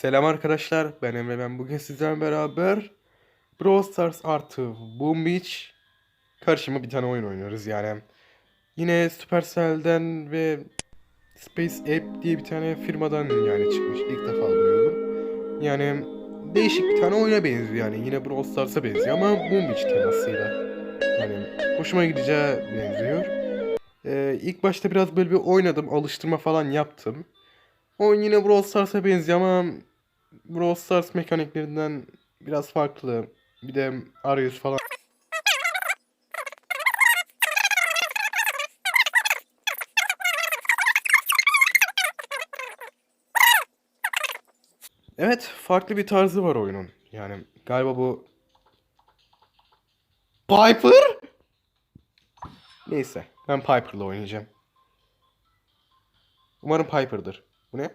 Selam arkadaşlar, ben Emre. Ben bugün sizlerle beraber Brawl Stars artı Boom Beach karşıma bir tane oyun oynuyoruz yani. Yine Supercell'den ve Space App diye bir tane firmadan yani çıkmış. İlk defa duyuyorum. Yani değişik bir tane oyuna benziyor yani. Yine Brawl Stars'a benziyor ama Boom Beach temasıyla. Yani hoşuma gideceği benziyor. Ee, ilk başta biraz böyle bir oynadım, alıştırma falan yaptım. Oyun yine Brawl Stars'a benziyor ama Brawl Stars mekaniklerinden biraz farklı. Bir de arayüz falan. Evet, farklı bir tarzı var oyunun. Yani galiba bu Piper? Neyse, ben Piper'la oynayacağım. Umarım Piper'dır. Bu ne?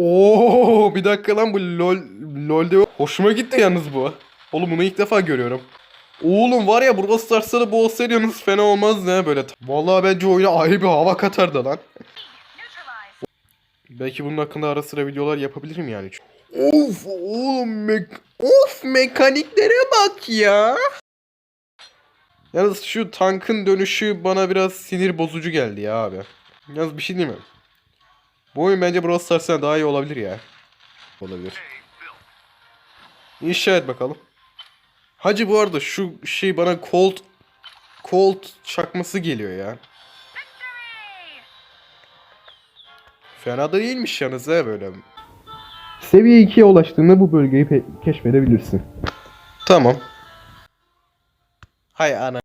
Oo, bir dakika lan bu LoL LoL'de hoşuma gitti yalnız bu. Oğlum bunu ilk defa görüyorum. Oğlum var ya Brawl Stars'ta da bu olsaydınız fena olmaz ne böyle. Vallahi bence oyuna ayrı bir hava katardı lan. Belki bunun hakkında ara sıra videolar yapabilirim yani. Of oğlum mek of mekaniklere bak ya. Yalnız şu tankın dönüşü bana biraz sinir bozucu geldi ya abi. Yalnız bir şey değil mi? Bu oyun bence Brawl Stars'tan daha iyi olabilir ya. Olabilir. İnşa et bakalım. Hacı bu arada şu şey bana Colt Colt çakması geliyor ya. Fena da değilmiş yalnız ha böyle. Seviye 2'ye ulaştığında bu bölgeyi keşfedebilirsin. Tamam. Hay ana.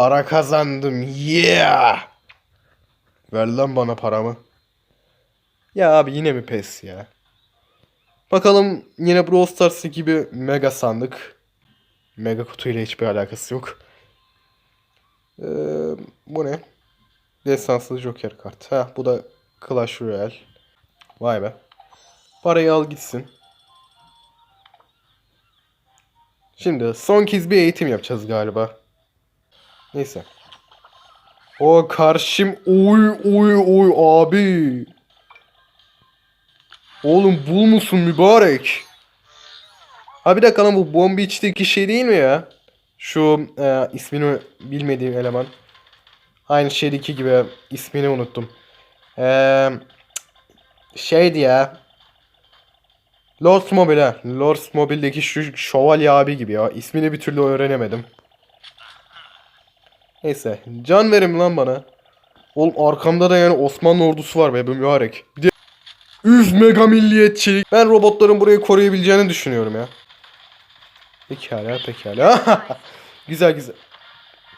Para kazandım. Yeah. Ver lan bana paramı. Ya abi yine mi pes ya? Bakalım yine Brawl Stars gibi mega sandık. Mega kutuyla hiçbir alakası yok. Ee, bu ne? Desanslı Joker kart. Ha bu da Clash Royale. Vay be. Parayı al gitsin. Şimdi son kez bir eğitim yapacağız galiba. Neyse. O karşım oy oy oy abi. Oğlum bul musun mübarek? Ha bir dakika lan bu Bomb Beach'teki şey değil mi ya? Şu e, ismini bilmediğim eleman. Aynı şeydeki gibi ismini unuttum. Eee şeydi ya. Lost Mobile. Lost Mobile'deki şu şövalye abi gibi ya. İsmini bir türlü öğrenemedim. Neyse. Can verim lan bana. Oğlum arkamda da yani Osmanlı ordusu var be mübarek. Bir de Üf mega milliyetçilik. Ben robotların burayı koruyabileceğini düşünüyorum ya. Pekala pekala. güzel güzel.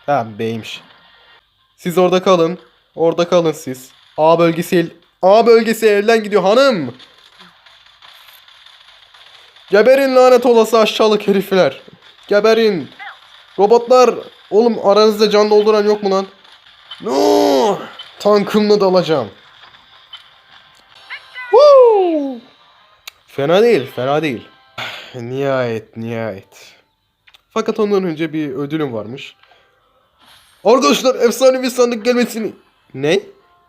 Ha beymiş. Siz orada kalın. Orada kalın siz. A bölgesi el A bölgesi elden gidiyor hanım. Geberin lanet olası aşağılık herifler. Geberin. Robotlar. Oğlum aranızda can dolduran yok mu lan? No! Tankımla dalacağım. Woo! Fena değil, fena değil. Nihayet, nihayet. Fakat ondan önce bir ödülüm varmış. Arkadaşlar efsanevi sandık gelmesini... Ne?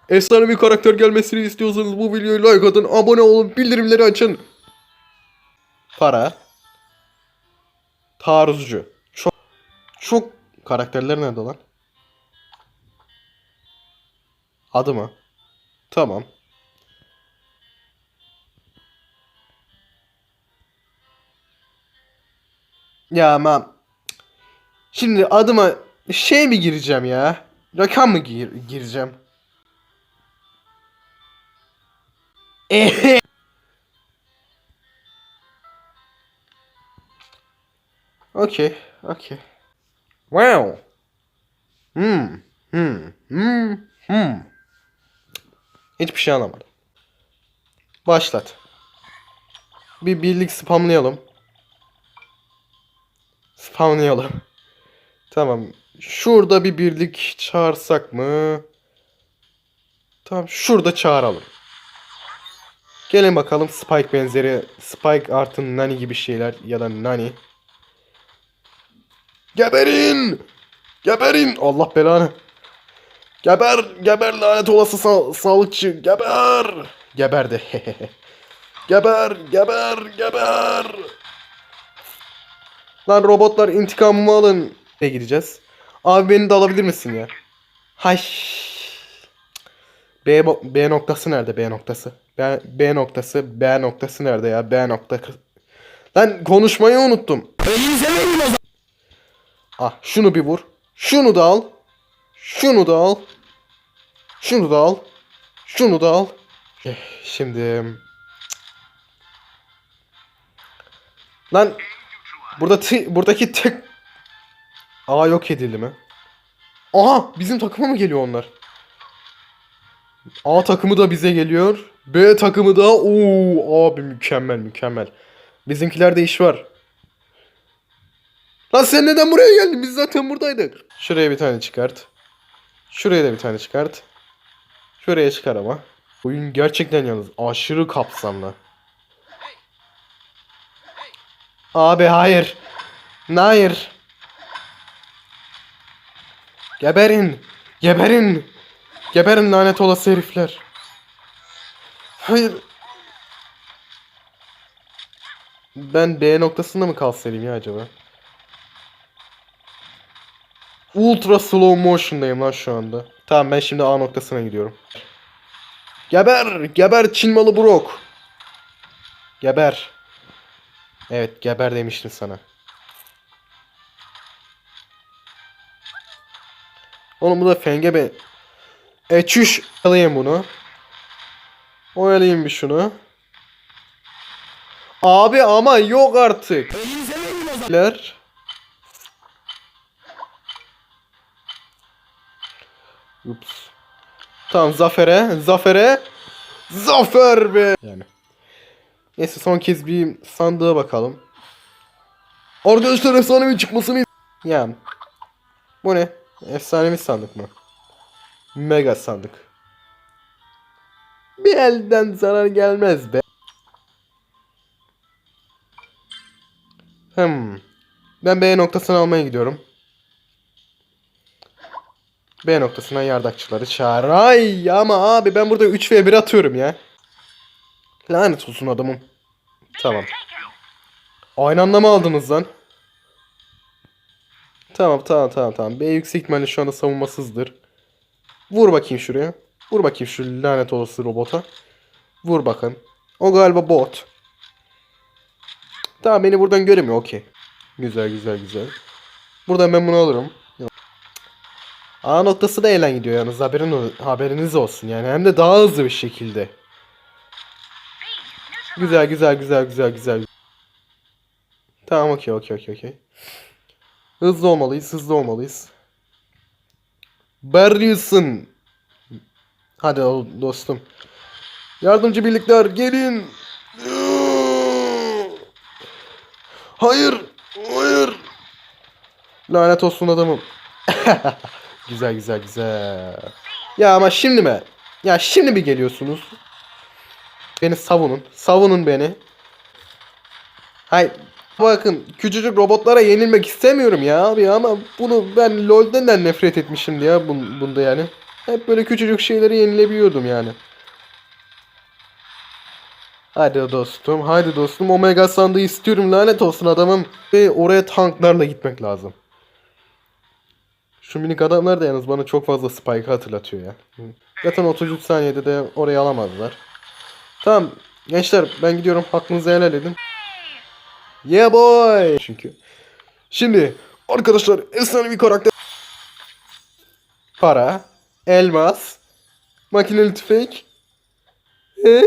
Efsanevi karakter gelmesini istiyorsanız bu videoyu like atın, abone olun, bildirimleri açın. Para. Taarruzcu. Çok çok karakterler nerede lan? Adı mı? Tamam. Ya ama şimdi adıma şey mi gireceğim ya? rakam mı gir gireceğim? Ehe. Okey, okey. Wow. Hmm, hmm, hmm, hmm. Hiçbir şey anlamadım. Başlat. Bir birlik spamlayalım. Spamlayalım. Tamam. Şurada bir birlik çağırsak mı? Tamam şurada çağıralım. Gelin bakalım Spike benzeri Spike artı Nani gibi şeyler ya da Nani. Geberin! Geberin! Allah belanı. Geber! Geber lanet olası sa- sağlıkçı! Geber! Geberdi. geber! Geber! Geber! Lan robotlar intikamımı alın. Ne gideceğiz? Abi beni de alabilir misin ya? Hay. B, B noktası nerede B noktası? B, B noktası B noktası nerede ya? B noktası. Lan konuşmayı unuttum. Elinize verin o zaman. Ah şunu bir vur. Şunu da al. Şunu da al. Şunu da al. Şunu da al. Eh, Şimdi Lan burada buradaki tek A yok edildi mi? Aha bizim takıma mı geliyor onlar? A takımı da bize geliyor. B takımı da ooo abi mükemmel mükemmel. Bizimkilerde iş var. Lan sen neden buraya geldin? Biz zaten buradaydık. Şuraya bir tane çıkart. Şuraya da bir tane çıkart. Şuraya çıkar ama. Oyun gerçekten yalnız aşırı kapsamlı. Abi hayır. Hayır. Geberin. Geberin. Geberin lanet olası herifler. Hayır. Ben B noktasında mı kalsaydım ya acaba? Ultra slow motion'dayım lan şu anda. Tamam ben şimdi A noktasına gidiyorum. Geber! Geber Çin malı Brok! Geber. Evet geber demiştim sana. Oğlum bu da fenge be. E çüş. Alayım bunu. Oyalayayım bir şunu. Abi ama yok artık. Elinize verin o zaman. Ups. Tamam zafere, zafere. Zafer be. Yani. Neyse son kez bir sandığa bakalım. Arkadaşlar efsanevi çıkmasını Yani. Bu ne? Efsanevi sandık mı? Mega sandık. Bir elden zarar gelmez be. Hmm. Ben B noktasını almaya gidiyorum. B noktasına yardakçıları çağır. Ay ama abi ben burada 3 v 1 atıyorum ya. Lanet olsun adamım. Tamam. Aynı anda mı aldınız lan? Tamam tamam tamam tamam. B yüksek ihtimalle şu anda savunmasızdır. Vur bakayım şuraya. Vur bakayım şu lanet olası robota. Vur bakın. O galiba bot. Tamam beni buradan göremiyor okey. Güzel güzel güzel. Buradan ben bunu alırım. A noktası da eğlen gidiyor yalnız haberin, haberiniz olsun yani hem de daha hızlı bir şekilde. Güzel güzel güzel güzel güzel. Tamam okey okey okey okey. Hızlı olmalıyız hızlı olmalıyız. Barrison. Hadi dostum. Yardımcı birlikler gelin. Hayır. Hayır. Lanet olsun adamım. güzel güzel güzel. Ya ama şimdi mi? Ya şimdi mi geliyorsunuz? Beni savunun. Savunun beni. Hayır. Bakın küçücük robotlara yenilmek istemiyorum ya abi ama bunu ben LoL'den de nefret etmişim ya bun- bunda yani. Hep böyle küçücük şeyleri yenilebiliyordum yani. Hadi dostum, hadi dostum. Omega sandığı istiyorum. Lanet olsun adamım. Ve oraya tanklarla gitmek lazım. Şu minik adamlar da yalnız bana çok fazla Spike'ı hatırlatıyor ya. Zaten 33 saniyede de orayı alamazlar. Tamam gençler ben gidiyorum. Hakkınızı helal edin. Yeah boy. Çünkü. Şimdi arkadaşlar efsane bir karakter. para, elmas, makineli tüfek. He?